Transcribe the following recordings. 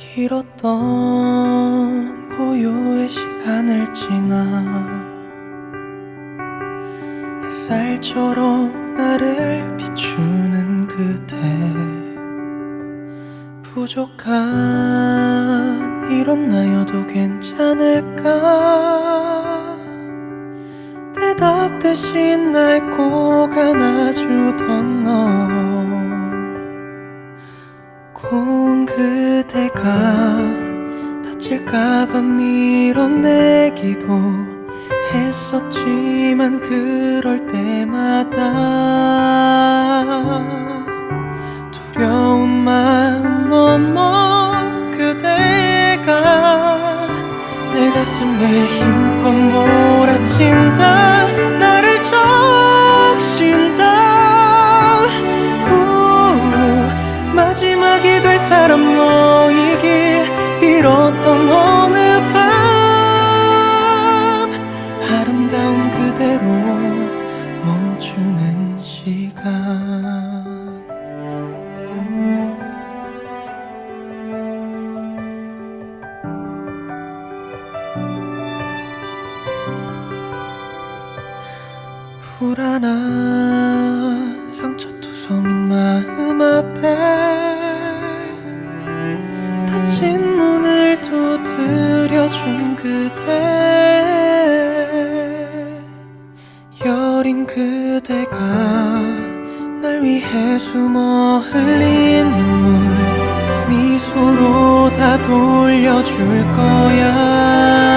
길었던 고요의 시간을 지나 햇살처럼 나를 비추는 그대. 부족한 이런 나여도 괜찮을까? 대답 대신 날 꼭 안아주던 너 그대가 다칠까봐 밀어내기도 했었지만 그럴 때마다 사람 너이길 잃었던 어느 밤 아름다운 그대로 멈추는 시간. 불안한 상처투성인 마음 앞에 그대가 날 위해 숨어 흘린 눈물 미소로 다 돌려줄 거야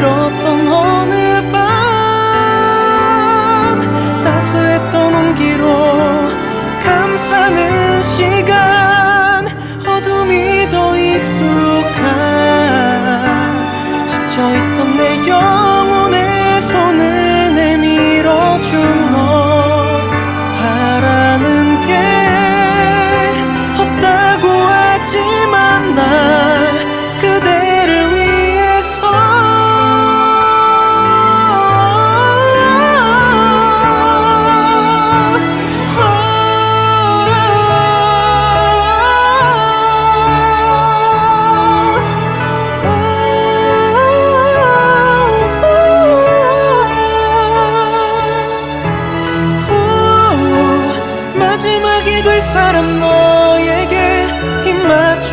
잃었던 어느 밤 따스했던 온기로 감싸는 시간 어둠이 더 익숙한 지쳐있던 내 영 사람 너에게 입맞춰